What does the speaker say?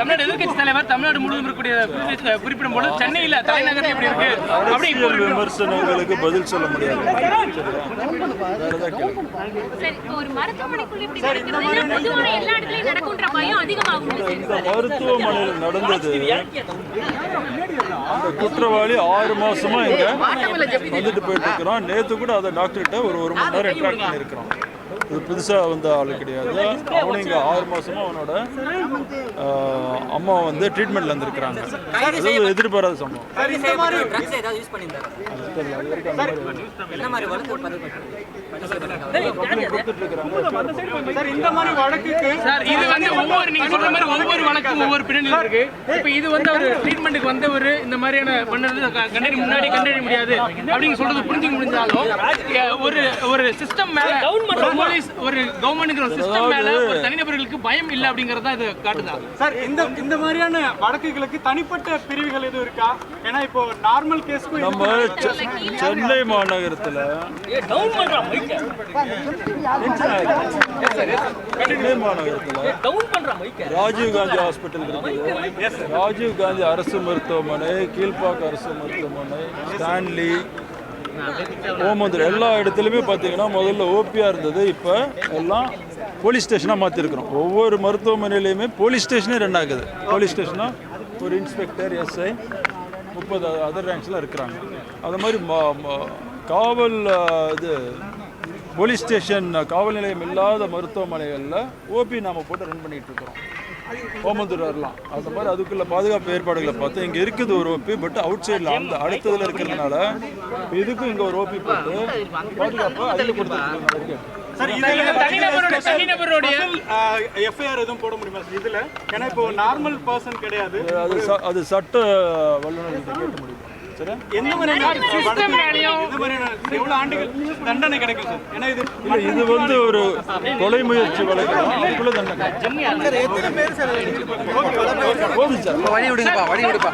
தமிழ்நாடு எதிர்க்கட்சி தலைவர் தமிழ்நாடு முழுவதும் இருக்கக்கூடிய குறிப்பிடும் பொழுது சென்னையில தலைநகர் எப்படி இருக்கு? அப்படி விமர்சனங்களுக்கு பதில் சொல்ல முடியாது. மருத்துவமனையில் நடந்தது. அந்த குற்றவாளி ஆறு மாசமா இங்க வந்துட்டு போயிட்டு இருக்கிறான். நேத்து கூட அதை டாக்டர்கிட்ட ஒரு ஒரு மணி நேரம் இன்ட்ராக்ட் பண்ணியிருக்கிறான். இது புதுசா வந்த ஆளு கிடையாது. அவனும் இங்க ஆறு மாசமா அவனோட அம்மா வந்து ட்ரீட்மெண்ட்ல இருந்திருக்கிறாங்க. அதாவது எதிர்பாராத சம்பவம். தெரியல கொடுத்துட்டு சார் இந்த மாதிரி வழக்குக்கு சார் இது வந்து ஒவ்வொரு நீங்க சொல்ற மாதிரி ஒவ்வொரு வழக்கும் ஒவ்வொரு பின்னணி இருக்கு. இப்ப இது வந்து அவர் ட்ரீட்மெண்ட்டுக்கு வந்தவர் இந்த மாதிரியான க- கண்டறி முன்னாடி கண்டறிய முடியாது. அப்படின்னு சொல்றது புரிஞ்சுக்க முடிஞ்சாலும் ஒரு ஒரு சிஸ்டம் மேல ஒரு போலீஸ் ஒரு கவர்மெண்ட்ங்கிற ஒரு சிஸ்டம் மேல ஒரு தனிநபர்களுக்கு பயம் இல்ல அப்படிங்கறத இது காட்டுதா. சார் இந்த இந்த மாதிரியான வழக்குகளுக்கு தனிப்பட்ட பிரிவுகள் எதுவும் இருக்கா? ஏன்னா இப்போ நார்மல் கேஸ்க்கும் நம்ம சென்னை மாநகரத்துல ராஜீவ் காந்தி ஹாஸ்பிட்டல் இருக்குது. ராஜீவ் காந்தி அரசு மருத்துவமனை கீழ்பாக்கு அரசு மருத்துவமனை ஸ்டான்லி ஓமந்தூர் எல்லா இடத்துலையுமே பார்த்தீங்கன்னா முதல்ல ஓபியா இருந்தது. இப்போ எல்லாம் போலீஸ் ஸ்டேஷனாக மாற்றிருக்கிறோம் ஒவ்வொரு மருத்துவமனையிலையுமே போலீஸ் ஸ்டேஷனே ரெண்டாகுது போலீஸ் ஸ்டேஷனாக ஒரு இன்ஸ்பெக்டர் எஸ்ஐ முப்பது அதர் ரேங்க்ஸ்லாம் இருக்கிறாங்க. அது மாதிரி காவல் இது போலீஸ் ஸ்டேஷன் காவல் நிலையம் இல்லாத மருத்துவமனைகளில் ஓபி நாம போட்டு ரன் பண்ணிட்டு இருக்கிறோம். ஓமந்தூர் வரலாம் அந்த மாதிரி அதுக்குள்ள பாதுகாப்பு ஏற்பாடுகளை பார்த்து இங்கே இருக்குது ஒரு ஓபி பட் அவுட் சைடில் அந்த அடுத்ததில் இருக்கிறதுனால இதுக்கும் இங்கே ஒரு ஓபி போட்டு பாதுகாப்பு அதில் கொடுத்துருக்கு சார் இதுல தனிநபருடைய தனிநபருடைய எஃப்ஐஆர் எதுவும் போட முடியுமா சார்? இதுல? ஏன்னா இப்போ நார்மல் பர்சன் கிடையாது. அது ச- அது சட்ட வல்லுநர்கிட்ட கேட்டு முடியும்? சரியா எந்த எவ்வளவு ஆண்டுகள் தண்டனை கிடைக்கும் சார்? ஏன்னா இது இது வந்து ஒரு கொலை முயற்சி வழக்கு. அதுக்குள்ள தண்டனை. போதும் சார் வழி விடுங்கப்பா வழி விடுப்பா